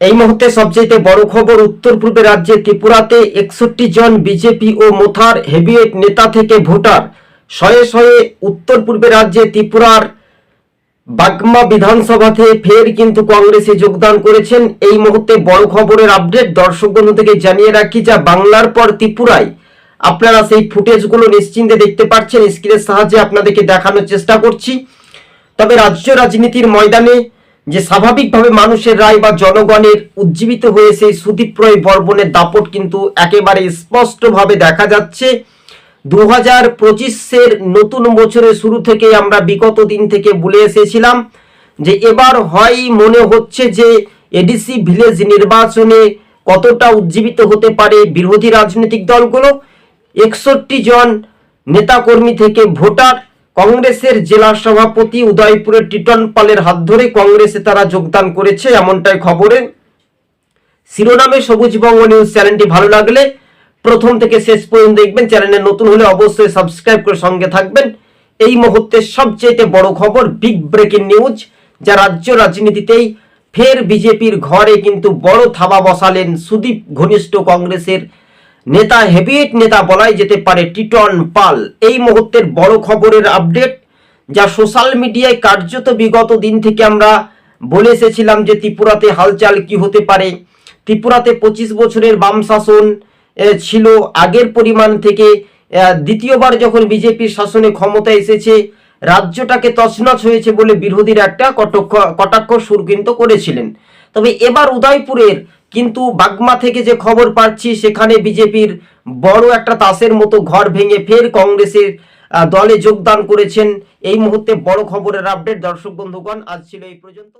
এই মুহূর্তে সবচেয়ে বড় খবর উত্তর পূর্বে রাজ্যে ত্রিপুরাতে একষট্টি জন বিজেপি ও মোথার হেভিওয়েট নেতা থেকে ভোটার। শয়ে শয়ে উত্তর পূর্বে রাজ্যে ত্রিপুরার বাগমা বিধানসভাতে ফের কিন্তু কংগ্রেসে যোগদান করেছেন। এই মুহূর্তে বড় খবরের আপডেট দর্শক বন্ধু থেকে জানিয়ে রাখি যা বাংলার পর ত্রিপুরায়। আপনারা সেই ফুটেজগুলো নিশ্চিন্তে দেখতে পাচ্ছেন। স্ক্রিনের সাহায্যে আপনাদেরকে দেখানোর চেষ্টা করছি। তবে রাজ্য রাজনীতির ময়দানে যে স্বাভাবিকভাবে মানুষের রায় বা জনগণের উজ্জীবিত হয়ে সেই সুদীপ্রয় বর্বনের দাপট কিন্তু একেবারে স্পষ্টভাবে দেখা যাচ্ছে। দু হাজার পঁচিশের নতুন বছরের শুরু থেকে আমরা বিগত দিন থেকে বলে এসেছিলাম যে এবার হয় মনে হচ্ছে যে এডিসি ভিলেজ নির্বাচনে কতটা উজ্জীবিত হতে পারে বিরোধী রাজনৈতিক দলগুলো। একষট্টি জন নেতাকর্মী থেকে ভোটার কংগ্রেসের জেলা সভাপতি উদয়পুরের টিটন পালের হাত ধরে কংগ্রেসে তারা যোগদান করেছে, এমনটাই খবরে। শিরোনামে সবুজ বঙ্গ নিউজ চ্যানেলটি ভালো লাগলে প্রথম থেকে শেষ পর্যন্ত দেখবেন। চ্যানেলে নতুন হলে অবশ্যই সাবস্ক্রাইব করে সঙ্গে থাকবেন। এই মুহূর্তে সবচেয়ে বড় খবর বিগ ব্রেকিং নিউজ, যা রাজ্য রাজনীতিতেই ফের বিজেপির ঘরে কিন্তু বড় থাবা বসালেন সুদীপ, ঘনিষ্ঠ কংগ্রেসের নেতা হেভিয়েট নেতা বলাই যেতে পারে টিটন পাল। এই মুহূর্তের বড় খবরের আপডেট, যা সোশ্যাল মিডিয়ায় কার্যত বিগত দিন থেকে আমরা বলে এসেছিলাম যে ত্রিপুরাতে হালচাল কি হতে পারে। ত্রিপুরাতে পঁচিশ বছরের বাম শাসন ছিল আগের পরিমাণ থেকে দ্বিতীয়বার যখন বিজেপির শাসনে ক্ষমতা এসেছে, রাজ্যটাকে তছনছ হয়েছে বলে বিরোধীরা একটা কটক্ষ কটাক্ষ সুর কিন্তু করেছিলেন। তবে এবার উদয়পুরের কিন্তু বাগমা থেকে যে খবর পাচ্ছি, সেখানে বিজেপির বড় একটা তাসের মতো ঘর ভেঙে ফের কংগ্রেসের দলে যোগদান করেছেন। এই মুহূর্তে বড় খবরের আপডেট দর্শক বন্ধুগণ, আজ ছিল এই পর্যন্ত।